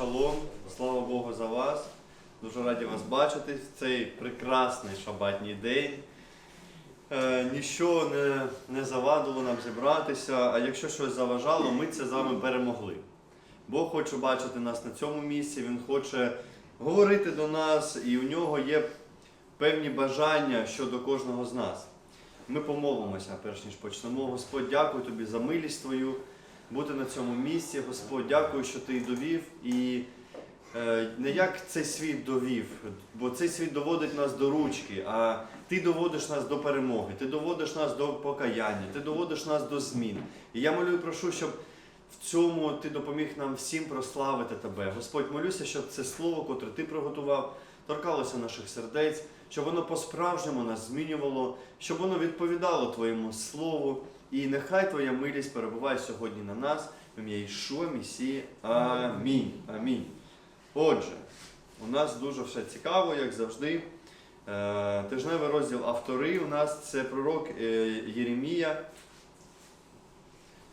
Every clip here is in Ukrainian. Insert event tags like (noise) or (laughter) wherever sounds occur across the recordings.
шалом, слава Богу за вас. Дуже раді вас бачити в цей прекрасний шабатній день. Е, ніщо не, не завадило нам зібратися, а якщо щось заважало, ми це з вами перемогли. Бог хоче бачити нас на цьому місці, Він хоче говорити до нас, і у нього є певні бажання щодо кожного з нас. Ми помолимося, перш ніж почнемо. Господь, дякую тобі за милість твою бути на цьому місці. Господь, дякую, що ти довів. І е, не як цей світ довів, бо цей світ доводить нас до ручки, а ти доводиш нас до перемоги, ти доводиш нас до покаяння, ти доводиш нас до змін. І я молю прошу, щоб в цьому ти допоміг нам всім прославити тебе. Господь, молюся, щоб це слово, котре ти приготував, торкалося наших сердець, щоб воно по-справжньому нас змінювало, щоб воно відповідало Твоєму слову. І нехай Твоя милість перебуває сьогодні на нас, в ім'я Ішуа Місії. Амінь. Амінь. Отже, у нас дуже все цікаво, як завжди. Е, Тижневий розділ автори у нас це пророк е, Єремія,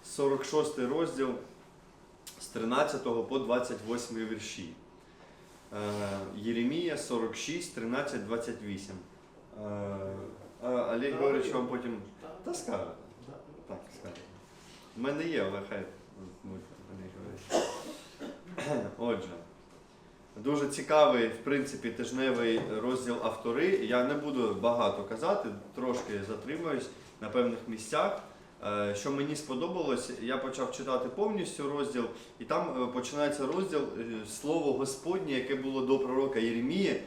46 розділ з 13 по 28 вірші. Е, Єремія 46, 13, 28. Е, а Олег що вам потім. Та скаже. Так, скаже. У мене є, але хай Олег говорить. (coughs) Отже. Дуже цікавий, в принципі, тижневий розділ автори. Я не буду багато казати, трошки затримуюсь на певних місцях. Е, Що мені сподобалось, я почав читати повністю розділ, і там е, починається розділ е, слово Господнє, яке було до пророка Єремії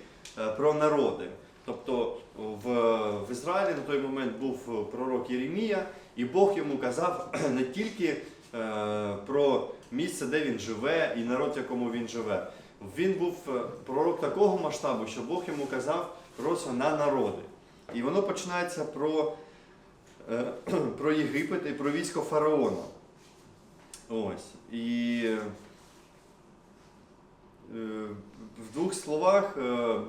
про народи. Тобто в, в Ізраїлі на той момент був пророк Єремія, і Бог йому казав (clears throat) не тільки про місце, де він живе, і народ, в якому він живе. Він був пророк такого масштабу, що Бог йому казав просто на народи. І воно починається про, (clears throat) про Єгипет і про військо фараона. Ось. І е, в двох словах е,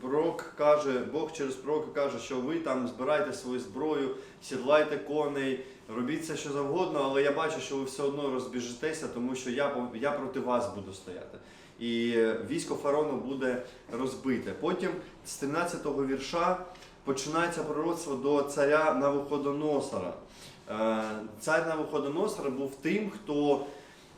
пророк каже, Бог через пророка каже, що ви там збирайте свою зброю, сідлайте коней, робіть все, що завгодно, але я бачу, що ви все одно розбіжетеся, тому що я, я проти вас буду стояти. І військо фараона буде розбите. Потім з 13-го вірша починається пророцтво до царя Навуходоносора. Е, Цар Навуходоносор був тим, хто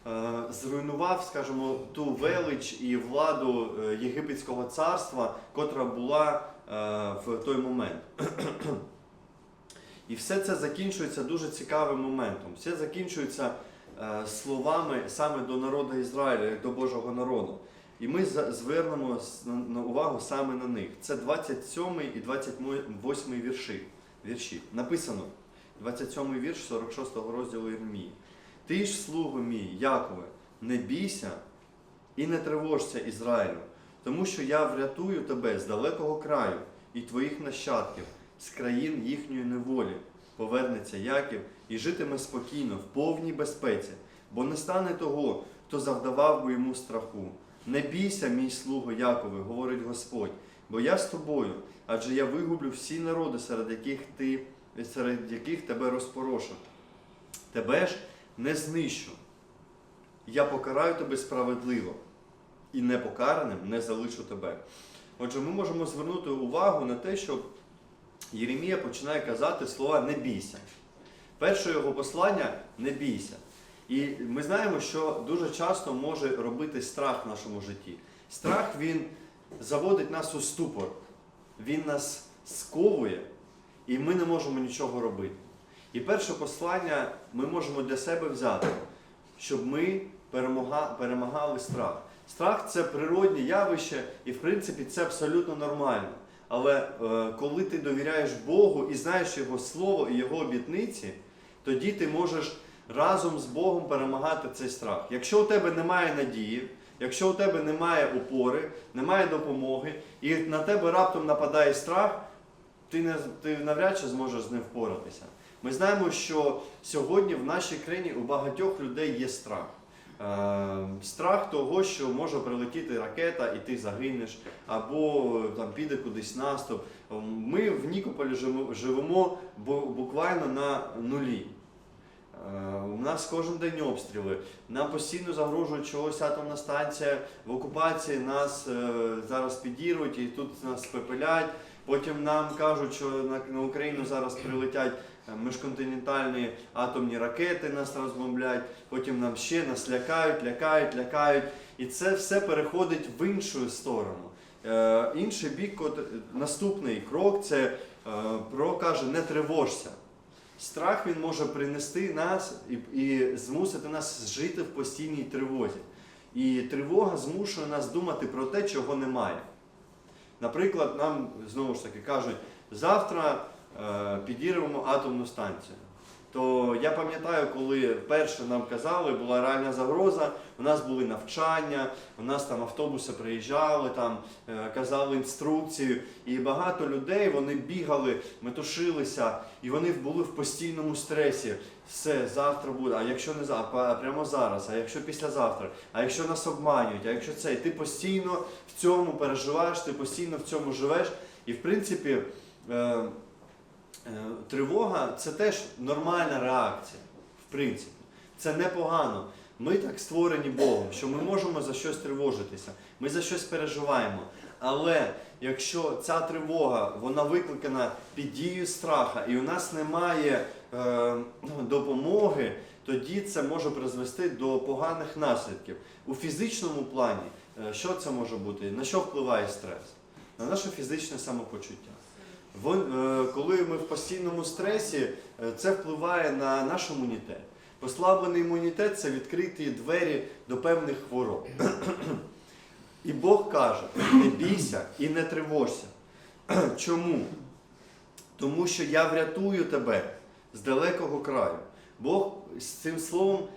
е, зруйнував, скажімо, ту велич і владу е, Єгипетського царства, котра була в той момент. (clears throat) І все це закінчується дуже цікавим моментом. Все закінчується словами саме до народу Ізраїля, як до Божого народу. І ми звернемо увагу саме на них. Це 27 і 28 вірші. вірші. Написано 27 вірш 46 розділу Єрмії. Ти ж, слуго мій, Якове, не бійся і не тривожся Ізраїлю, тому що я врятую тебе з далекого краю і твоїх нащадків, з країн їхньої неволі. Повернеться Яків і житиме спокійно, в повній безпеці, бо не стане того, хто завдавав би йому страху. Не бійся, мій слуго Якове, говорить Господь, бо я з тобою, адже я вигублю всі народи, серед яких ти серед яких тебе розпорошив. Тебе ж не знищу. Я покараю тебе справедливо, і непокараним не залишу тебе. Отже, ми можемо звернути увагу на те, що Єремія починає казати слова не бійся. Перше його послання не бійся. І ми знаємо, що дуже часто може робити страх в нашому житті. Страх він заводить нас у ступор, він нас сковує, і ми не можемо нічого робити. І перше послання ми можемо для себе взяти, щоб ми перемагали страх. Страх це природне явище, і в принципі це абсолютно нормально. Але е, коли ти довіряєш Богу і знаєш Його Слово і Його обітниці, тоді ти можеш разом з Богом перемагати цей страх. Якщо у тебе немає надії, якщо у тебе немає опори, немає допомоги, і на тебе раптом нападає страх, ти, не, ти навряд чи зможеш з ним впоратися. Ми знаємо, що сьогодні в нашій країні у багатьох людей є страх. Е, страх того, що може прилетіти ракета і ти загинеш, або там піде кудись наступ. Ми в Нікополі живемо- буквально на нулі. Е, У нас кожен день обстріли. Нам постійно загрожують чогось атомна станція в окупації. Нас е, зараз підірвуть і тут нас пепелять. Потім нам кажуть, що на, на Україну зараз прилетять е, міжконтинентальні атомні ракети, нас розбомблять. Потім нам ще нас лякають, лякають, лякають. І це все переходить в іншу сторону. Е, інший бік, от, наступний крок це е, про каже, не тривожся. Страх він може принести нас і, і змусити нас жити в постійній тривозі. І тривога змушує нас думати про те, чого немає. Наприклад, нам знову ж таки кажуть, завтра е, підірвемо атомну станцію. То я пам'ятаю, коли вперше нам казали, була реальна загроза, у нас були навчання, у нас там автобуси приїжджали, там е, казали інструкцію, і багато людей вони бігали, метушилися, і вони були в постійному стресі. Все, завтра буде, а якщо не завтра, прямо зараз, а якщо післязавтра, а якщо нас обманюють, а якщо це, і ти постійно в цьому переживаєш, ти постійно в цьому живеш. І в принципі, е, тривога це теж нормальна реакція, в принципі. Це непогано. Ми так створені Богом, що ми можемо за щось тривожитися, ми за щось переживаємо. Але якщо ця тривога вона викликана під дією страха, і у нас немає е, допомоги, тоді це може призвести до поганих наслідків. У фізичному плані, е, що це може бути? На що впливає стрес? На наше фізичне самопочуття. Е, коли ми в постійному стресі, е, це впливає на наш імунітет. Послаблений імунітет це відкриті двері до певних хвороб. (clears throat) І Бог каже: не бійся і не тривожся. (clears throat) Чому? Тому що я врятую тебе з далекого краю. Бог з цим словом,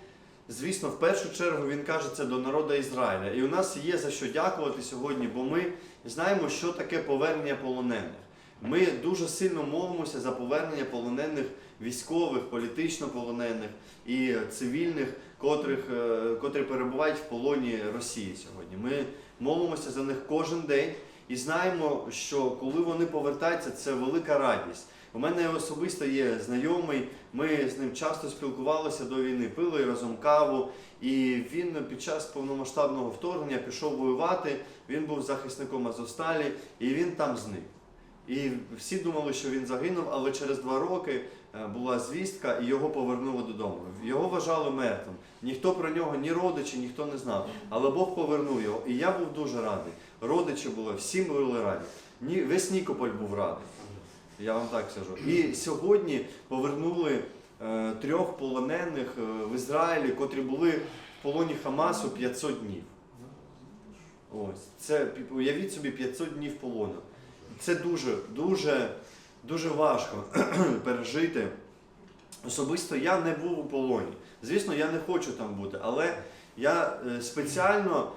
звісно, в першу чергу він каже це до народу Ізраїля. І у нас є за що дякувати сьогодні, бо ми знаємо, що таке повернення полонених. Ми дуже сильно молимося за повернення полонених військових, політично полонених і цивільних, котрих, е, котрі перебувають в полоні Росії сьогодні. Ми молимося за них кожен день і знаємо, що коли вони повертаються, це велика радість. У мене особисто є знайомий, ми з ним часто спілкувалися до війни, пили разом каву, і він під час повномасштабного вторгнення пішов воювати. Він був захисником Азовсталі, і він там зник. І всі думали, що він загинув, але через два роки е, була звістка і його повернули додому. Його вважали мертвим. Ніхто про нього, ні родичі, ніхто не знав. Але Бог повернув його. І я був дуже радий. Родичі були, всі були раді. Ні, весь Нікополь був радий. Я вам так скажу. І сьогодні повернули е, трьох полонених е, в Ізраїлі, котрі були в полоні Хамасу 500 днів. Ось, це уявіть собі 500 днів полону. Це дуже, дуже, дуже важко (clears throat) пережити. Особисто я не був у полоні. Звісно, я не хочу там бути, але я е, спеціально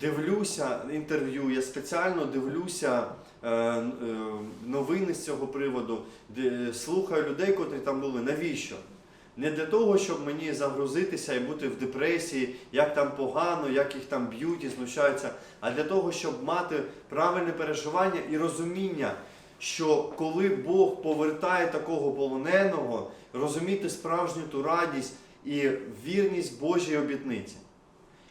дивлюся інтерв'ю, я спеціально дивлюся е, е, новини з цього приводу, слухаю людей, котрі там були. Навіщо? Не для того, щоб мені загрузитися і бути в депресії, як там погано, як їх там б'ють і знущаються, а для того, щоб мати правильне переживання і розуміння, що коли Бог повертає такого полоненого, розуміти справжню ту радість і вірність Божій обітниці.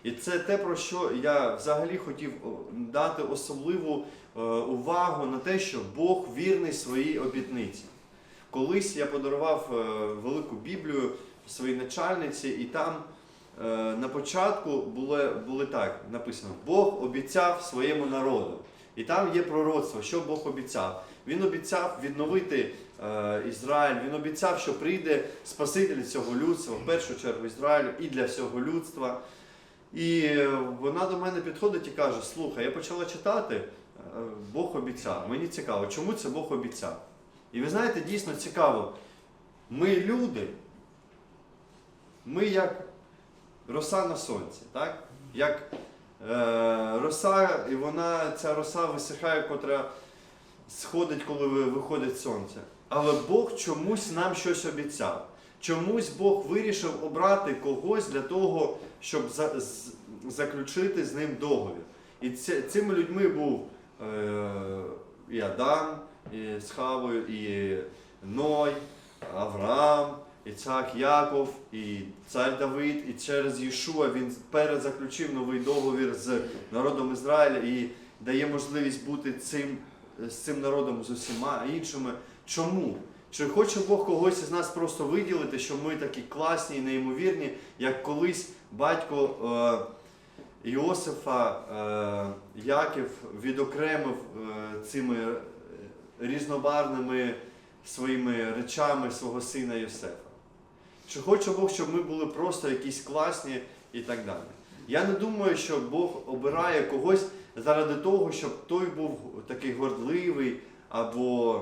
І це те, про що я взагалі хотів дати особливу е, увагу на те, що Бог вірний своїй обітниці. Колись я подарував е, велику Біблію своїй начальниці, і там е, на початку були, були так написано: Бог обіцяв своєму народу. І там є пророцтво, що Бог обіцяв. Він обіцяв відновити е, Ізраїль, він обіцяв, що прийде Спаситель цього людства, в першу чергу Ізраїлю і для всього людства. І е, вона до мене підходить і каже: Слухай, я почала читати, Бог обіцяв. Мені цікаво, чому це Бог обіцяв? І ви знаєте, дійсно цікаво. Ми люди, ми як роса на сонці, так? Як е, роса, і вона, ця роса висихає, котра сходить, коли виходить сонце. Але Бог чомусь нам щось обіцяв. Чомусь Бог вирішив обрати когось для того, щоб за, з- заключити з ним договір. І ці- цими людьми був е, і Адам, з Хавою, і Ной, Авраам, Іцак Яков, і цар Давид, і через Єшуа він перезаключив новий договір з народом Ізраїля і дає можливість бути цим, з цим народом з усіма іншими. Чому? Чи хоче Бог когось із нас просто виділити, що ми такі класні і неймовірні, як колись батько е, Іосифа е, Яків відокремив е, цими різнобарвними своїми речами свого сина Йосифа? Чи хоче Бог, щоб ми були просто якісь класні і так далі? Я не думаю, що Бог обирає когось заради того, щоб той був такий гордливий або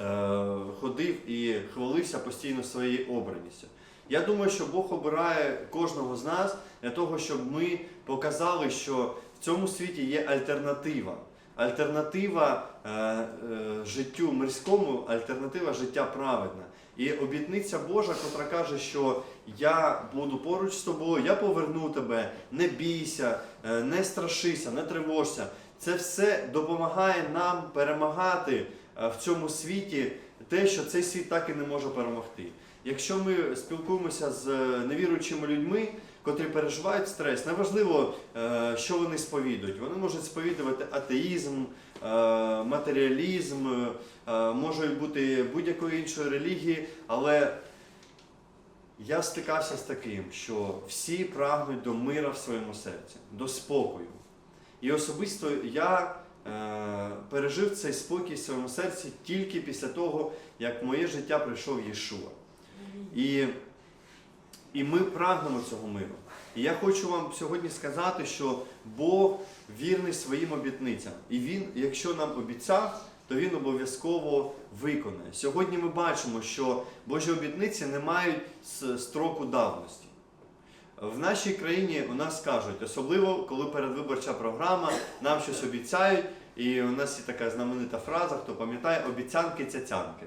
е, ходив і хвалився постійно своєю обраністю. Я думаю, що Бог обирає кожного з нас для того, щоб ми показали, що в цьому світі є альтернатива. Альтернатива життю мирському, альтернатива життя праведна. І обітниця Божа, котра каже, що я буду поруч з тобою, я поверну тебе, не бійся, е, не страшися, не тривожся. Це все допомагає нам перемагати е, в цьому світі те, що цей світ так і не може перемогти. Якщо ми спілкуємося з е, невіруючими людьми, котрі переживають стрес, неважливо, е, що вони сповідують. Вони можуть сповідувати атеїзм, е, матеріалізм, е, можуть бути будь-якої іншої релігії, але я стикався з таким, що всі прагнуть до мира в своєму серці, до спокою. І особисто я е, пережив цей спокій в своєму серці тільки після того, як в моє життя прийшов Єшуа. І, і ми прагнемо цього миру. І я хочу вам сьогодні сказати, що Бог вірний своїм обітницям. І Він, якщо нам обіцяв, то Він обов'язково виконає. Сьогодні ми бачимо, що Божі обітниці не мають строку давності. В нашій країні у нас кажуть, особливо коли передвиборча програма, нам щось обіцяють, і у нас є така знаменита фраза, хто пам'ятає, обіцянки цяцянки.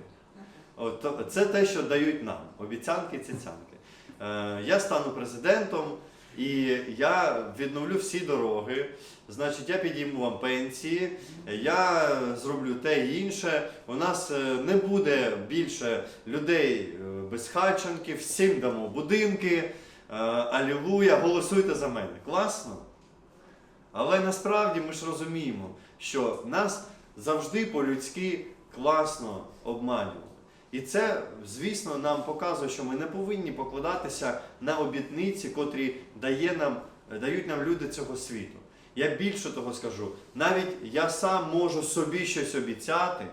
От, це те, що дають нам. Обіцянки цяцянки. Е, я стану президентом, і я відновлю всі дороги. Значить, я підійму вам пенсії, я зроблю те і інше. У нас е, не буде більше людей е, без хатченків, всім дамо будинки. Алілуя, голосуйте за мене. Класно? Але насправді ми ж розуміємо, що нас завжди по-людськи класно обманювали. І це, звісно, нам показує, що ми не повинні покладатися на обітниці, котрі дає нам, дають нам люди цього світу. Я більше того скажу, навіть я сам можу собі щось обіцяти,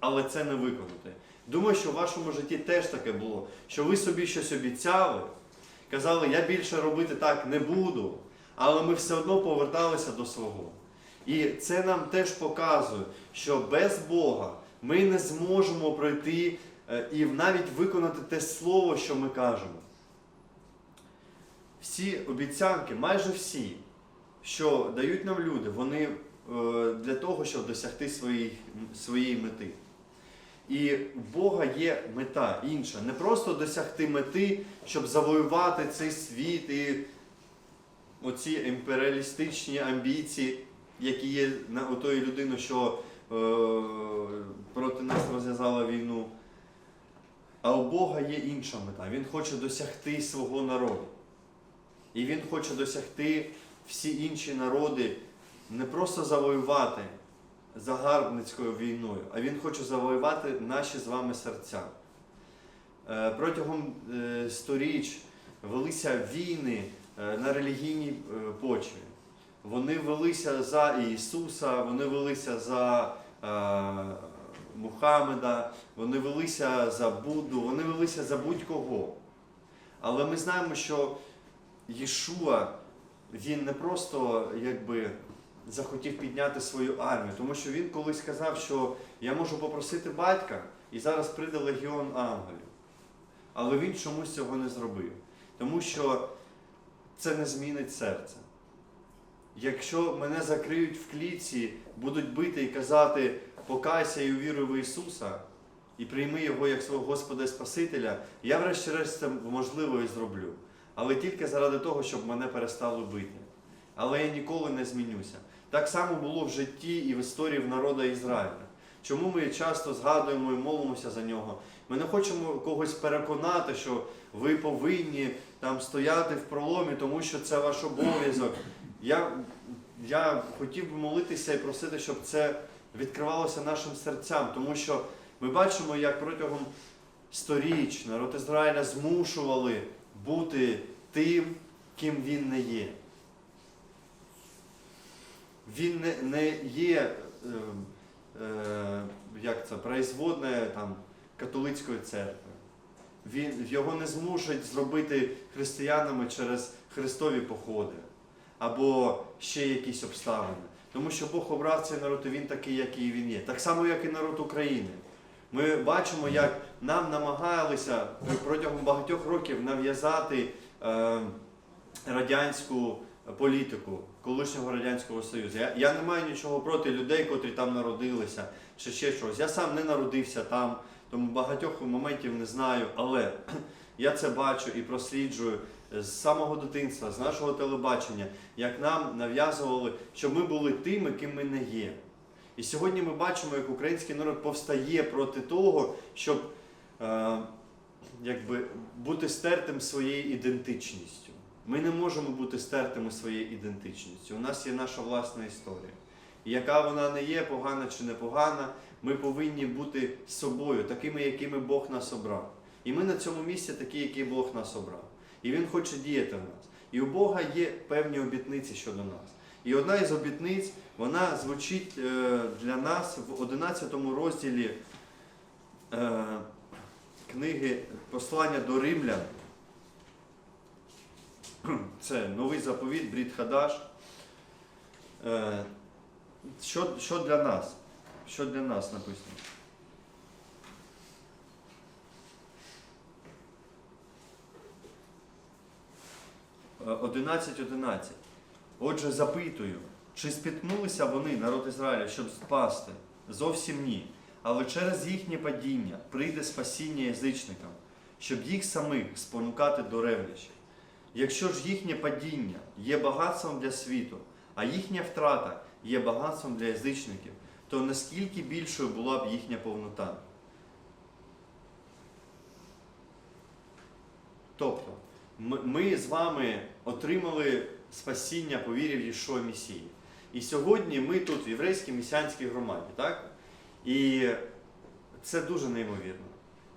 але це не виконати. Думаю, що в вашому житті теж таке було, що ви собі щось обіцяли, казали, я більше робити так не буду, але ми все одно поверталися до свого. І це нам теж показує, що без Бога ми не зможемо пройти і навіть виконати те слово, що ми кажемо. Всі обіцянки, майже всі, що дають нам люди, вони е, для того, щоб досягти своєї, своєї мети. І у Бога є мета інша. Не просто досягти мети, щоб завоювати цей світ і оці імперіалістичні амбіції, які є у тої людини, що е, проти нас розв'язала війну. А у Бога є інша мета. Він хоче досягти свого народу. І Він хоче досягти всі інші народи не просто завоювати загарбницькою війною, а Він хоче завоювати наші з вами серця. Е, Протягом е, сторіч велися війни е, на релігійній почві. Вони велися за Ісуса, вони велися за Мухаммеда, вони велися за Будду, вони велися за будь-кого. Але ми знаємо, що Єшуа, він не просто якби захотів підняти свою армію, тому що він колись сказав, що я можу попросити батька, і зараз прийде легіон ангелів. Але він чомусь цього не зробив. Тому що це не змінить серце. Якщо мене закриють в клітці, будуть бити і казати, покайся і увіруй в Ісуса, і прийми Його як свого Господа і Спасителя, я врешті-решт це можливо і зроблю. Але тільки заради того, щоб мене перестали бити. Але я ніколи не змінюся. Так само було в житті і в історії в народа Ізраїля. Чому ми часто згадуємо і молимося за нього? Ми не хочемо когось переконати, що ви повинні там стояти в проломі, тому що це ваш обов'язок. Я, я хотів би молитися і просити, щоб це відкривалося нашим серцям, тому що ми бачимо, як протягом сторіч народ Ізраїля змушували бути тим, ким він не є. Він не, не є е, е, як це, производне там, католицької церкви. Він, його не змушать зробити християнами через христові походи або ще якісь обставини. Тому що Бог обрав цей народ, і він такий, який він є. Так само, як і народ України. Ми бачимо, як нам намагалися протягом багатьох років нав'язати е, радянську політику колишнього Радянського Союзу. Я, я не маю нічого проти людей, котрі там народилися, чи ще щось. Я сам не народився там, тому багатьох моментів не знаю, але (clears throat) я це бачу і просліджую з самого дитинства, з нашого телебачення, як нам нав'язували, щоб ми були тими, ким ми не є. І сьогодні ми бачимо, як український народ повстає проти того, щоб е, якби, бути стертим своєю ідентичністю. Ми не можемо бути стертими своєю ідентичністю. У нас є наша власна історія. І яка вона не є, погана чи не погана, ми повинні бути собою, такими, якими Бог нас обрав. І ми на цьому місці такі, які Бог нас обрав. І Він хоче діяти в нас. І у Бога є певні обітниці щодо нас. І одна із обітниць, вона звучить е, для нас в 11 розділі е, книги Послання до Римлян. (clears throat) Це новий заповіт, Брід Хадаш. Е, Що, що для нас? Що для нас написано? 11.11. Отже, запитую, чи спіткнулися вони, народ Ізраїля, щоб спасти? Зовсім ні. Але через їхнє падіння прийде спасіння язичникам, щоб їх самих спонукати до ревнощів. Якщо ж їхнє падіння є багатством для світу, а їхня втрата є багатством для язичників, то наскільки більшою була б їхня повнота? Тобто, ми з вами отримали спасіння по вірі в Єшуа Месії. І сьогодні ми тут в єврейській місіанській громаді, так? І це дуже неймовірно.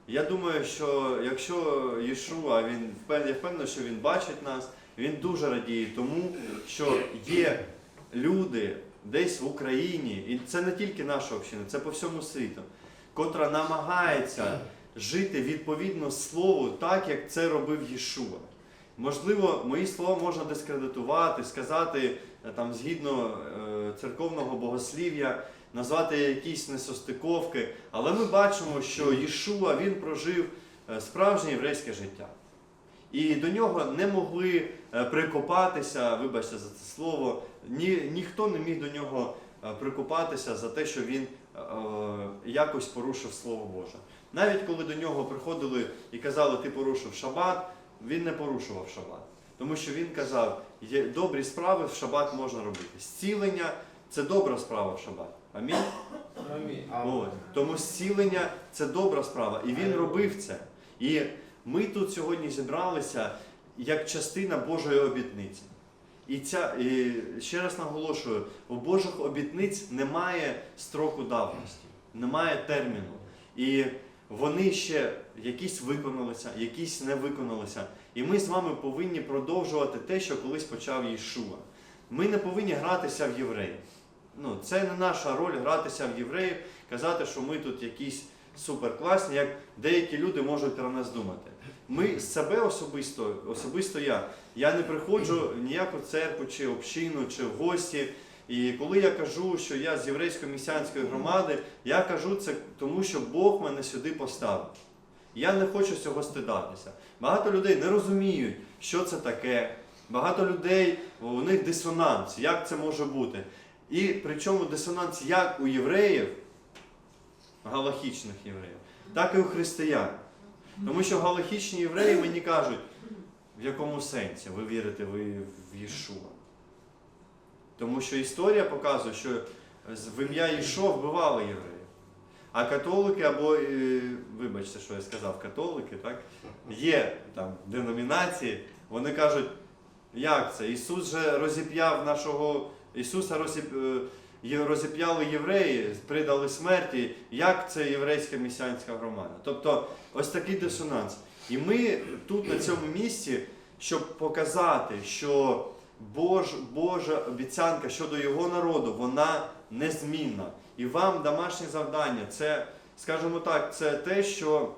Я думаю, що якщо Єшуа, він я впевнений, що він бачить нас, він дуже радіє тому, що є люди десь в Україні, і це не тільки наша община, це по всьому світу, котра намагається жити відповідно Слову так, як це робив Єшуа. Можливо, мої слова можна дискредитувати, сказати е, там згідно е, церковного богослів'я, назвати якісь несостиковки, але ми бачимо, що Єшуа він прожив е, справжнє єврейське життя. І до нього не могли прикопатися, вибачте за це слово, ні, ніхто не міг до нього прикопатися за те, що він е, якось порушив Слово Боже. Навіть коли до нього приходили і казали, ти порушив шабат, він не порушував шабат. Тому що він казав, є добрі справи в шабат можна робити. Зцілення це добра справа в шабат. Амінь. Амінь. От. Тому зцілення це добра справа. І він робив це. І ми тут сьогодні зібралися як частина Божої обітниці. І ця, і ще раз наголошую, у Божих обітниць немає строку давності, немає терміну. І вони ще якісь виконалися, якісь не виконалися. І ми з вами повинні продовжувати те, що колись почав Єшуа. Ми не повинні гратися в євреїв. Ну, це не наша роль гратися в євреїв, казати, що ми тут якісь суперкласні, як деякі люди можуть про нас думати. Ми з себе особисто, особисто я, я не приходжу в ніяку церкву чи общину, чи в гості. І коли я кажу, що я з єврейської місіанської громади, я кажу це тому, що Бог мене сюди поставив. Я не хочу цього стидатися. Багато людей не розуміють, що це таке. Багато людей, у них дисонанс, як це може бути. І причому дисонанс як у євреїв, галахічних євреїв, так і у християн. Тому що галахічні євреї мені кажуть, в якому сенсі ви вірите ви в Єшуа. Тому що історія показує, що в ім'я Єшуа вбивали євреїв. А католики або, е, вибачте, що я сказав, католики, так? Є там деномінації, вони кажуть, як це? Ісус же розіп'яв нашого, Ісуса е, розіп'яли євреї, придали смерті. Як це єврейська місіанська громада? Тобто ось такий дисонанс. І ми тут на цьому місці, щоб показати, що Бож, Божа обіцянка щодо його народу, вона незмінна. І вам домашнє завдання це, скажімо так, це те, що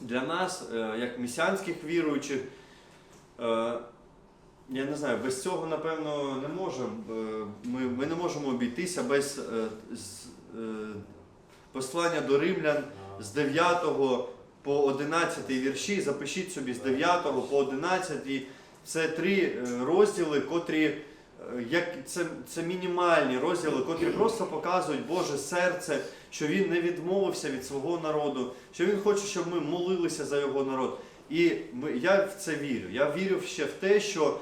для нас, е, як місіанських віруючих, е, я не знаю, без цього, напевно, не можемо. е, Ми, ми не можемо обійтися без послання до римлян з 9 по 11 вірші. Запишіть собі з 9 по 11. Це три розділи, котрі як це, це мінімальні розділи, котрі просто показують Боже серце, що він не відмовився від свого народу, що він хоче, щоб ми молилися за його народ. І ми, я в це вірю. Я вірю ще в те, що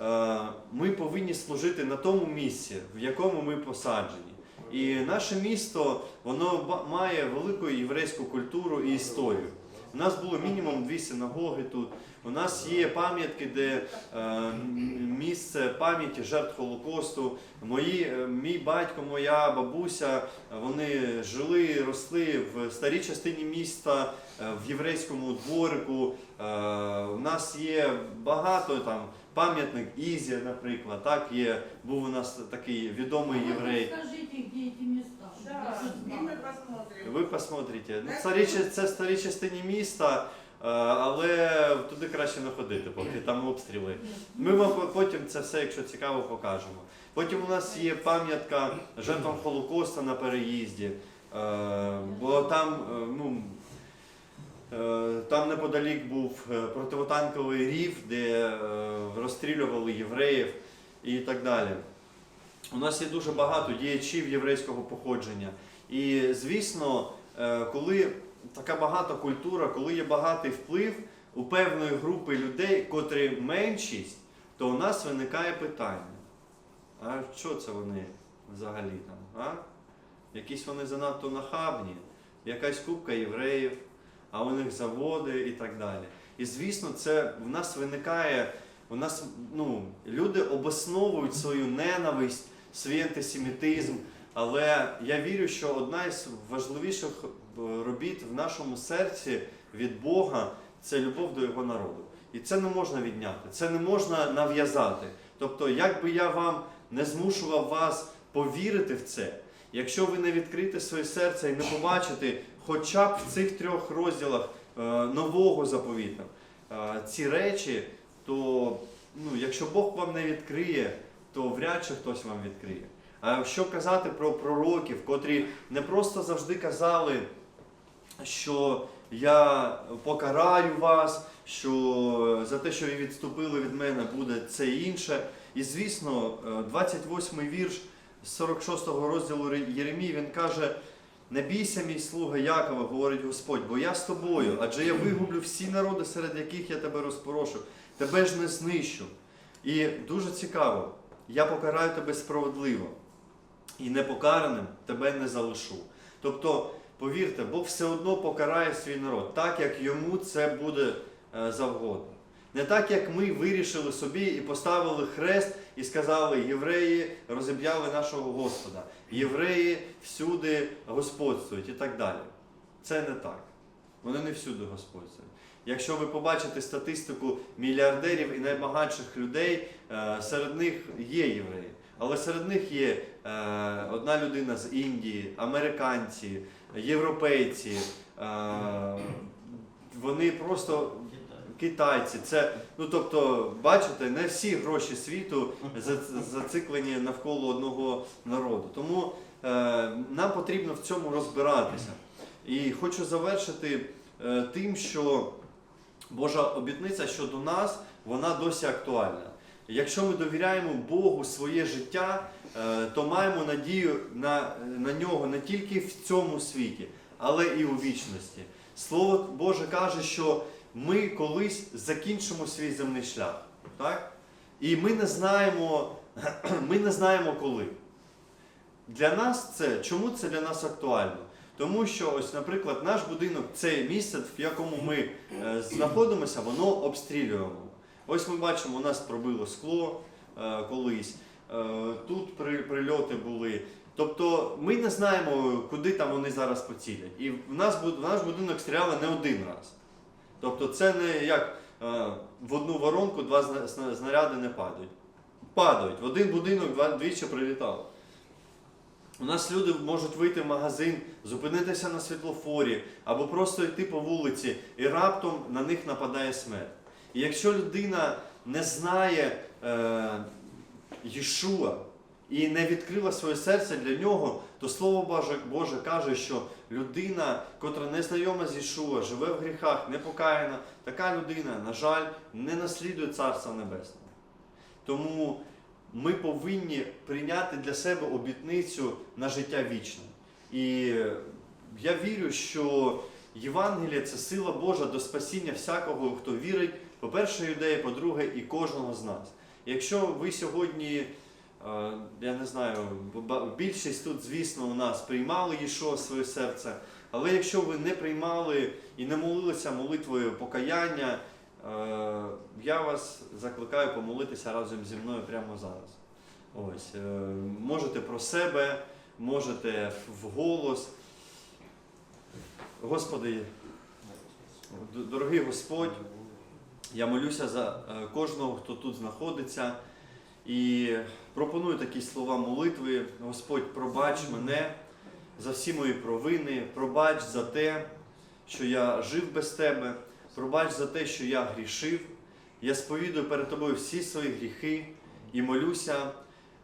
е, ми повинні служити на тому місці, в якому ми посаджені. І наше місто воно має велику єврейську культуру і історію. У нас було мінімум дві синагоги тут. У нас є пам'ятки, де е, м- місце пам'яті жертв Холокосту. Мої, е, мій батько, моя бабуся, е, вони жили, росли в старій частині міста, е, в єврейському дворику. Е, у нас є багато там пам'ятник Ізі, наприклад. Так є був у нас такий відомий єврей. Скажите, где эти места? чтобы я Да, и знала. мы посмотрим. Ви посмотрите. Ну, старі, ча- це в старій частині міста, е, але туди краще не ходити, поки там обстріли. Ми вам потім це все, якщо цікаво, покажемо. Потім у нас є пам'ятка жертвам Холокоста на переїзді. Е, Бо там, е, ну, е, там неподалік був е, противотанковий рів, де е, розстрілювали євреїв і так далі. У нас є дуже багато діячів єврейського походження. І звісно, е, коли така багата культура, коли є багатий вплив у певної групи людей, котрі меншість, то у нас виникає питання. А що це вони взагалі там? А? Якісь вони занадто нахабні, якась купка євреїв, а у них заводи і так далі. І звісно, це в нас виникає, у нас ну, люди обосновують свою ненависть, свій антисемітизм. Але я вірю, що одна із важливіших е, робіт в нашому серці від Бога це любов до його народу. І це не можна відняти, це не можна нав'язати. Тобто, як би я вам не змушував вас повірити в це, якщо ви не відкрите своє серце і не побачите хоча б в цих трьох розділах е, нового заповіту е, ці речі, то ну, якщо Бог вам не відкриє, то вряд чи хтось вам відкриє. А що казати про пророків, котрі не просто завжди казали, що я покараю вас, що за те, що ви відступили від мене, буде це інше. І звісно, е, 28 вірш з 46-го розділу Єремії, він каже: не бійся, мій слуга Якова, говорить Господь, бо я з тобою, адже я вигублю всі народи, серед яких я тебе розпорошу, тебе ж не знищу. І дуже цікаво, я покараю тебе справедливо, і непокараним тебе не залишу. Тобто, повірте, Бог все одно покарає свій народ, так як йому це буде е, завгодно. Не так, як ми вирішили собі і поставили хрест і сказали, євреї розіб'яли нашого Господа, євреї всюди господствують і так далі. Це не так. Вони не всюди господствують. Якщо ви побачите статистику мільярдерів і найбагатших людей, е, серед них є євреї. Але серед них є е, одна людина з Індії, американці, європейці. Е, вони просто китайці. Це, ну тобто, бачите, не всі гроші світу зациклені навколо одного народу. Тому е, нам потрібно в цьому розбиратися. І хочу завершити е, тим, що Божа обітниця щодо нас, вона досі актуальна. Якщо ми довіряємо Богу своє життя, е, то маємо надію на, на нього не тільки в цьому світі, але і у вічності. Слово Боже каже, що ми колись закінчимо свій земний шлях. Так? І ми не знаємо, (clears throat) ми не знаємо коли. Для нас це, чому це для нас актуально? Тому що, ось, наприклад, наш будинок це місце, в якому ми е, знаходимося, воно обстрілюємо. Ось ми бачимо, у нас пробило скло е, колись, е, тут при, прильоти були. Тобто ми не знаємо, куди там вони зараз поцілять. І в, нас, в наш будинок стріляли не один раз. Тобто це не як е, в одну воронку два снаряди не падають. Падають. В один будинок два, двічі прилітало. У нас люди можуть вийти в магазин, зупинитися на світлофорі або просто йти по вулиці, і раптом на них нападає смерть. І якщо людина не знає е, Єшуа і не відкрила своє серце для нього, то Слово Боже, Боже каже, що людина, котра не знайома з Єшуа, живе в гріхах, непокаяна, така людина, на жаль, не наслідує Царства Небесного. Тому ми повинні прийняти для себе обітницю на життя вічне. І я вірю, що Євангеліє це сила Божа до спасіння всякого, хто вірить, по-перше, юдеї, по-друге, і кожного з нас. Якщо ви сьогодні, е, я не знаю, більшість тут, звісно, у нас приймали в своє серце, але якщо ви не приймали і не молилися молитвою покаяння, Е, Я вас закликаю помолитися разом зі мною прямо зараз. Ось, е, можете про себе, можете вголос. Господи, дорогий Господь, я молюся за е, кожного, хто тут знаходиться, і пропоную такі слова молитви. Господь, пробач мене за всі мої провини, пробач за те, що я жив без тебе. Пробач за те, що я грішив. Я сповідую перед тобою всі свої гріхи і молюся,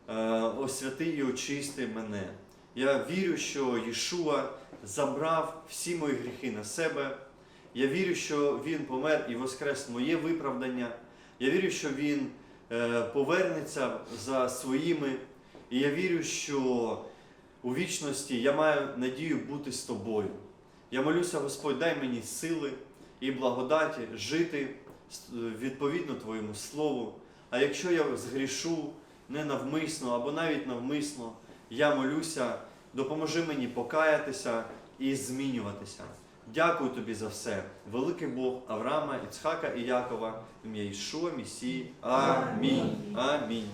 е, освяти і очисти мене. Я вірю, що Єшуа забрав всі мої гріхи на себе. Я вірю, що Він помер і воскрес моє виправдання. Я вірю, що Він е, повернеться за своїми. І я вірю, що у вічності я маю надію бути з тобою. Я молюся, Господь, дай мені сили і благодаті жити відповідно Твоєму Слову. А якщо я згрішу ненавмисно або навіть навмисно, я молюся, допоможи мені покаятися і змінюватися. Дякую тобі за все. Великий Бог Авраама, Іцхака і Якова, ім'я Ішуа, Місії. Амінь. Амінь.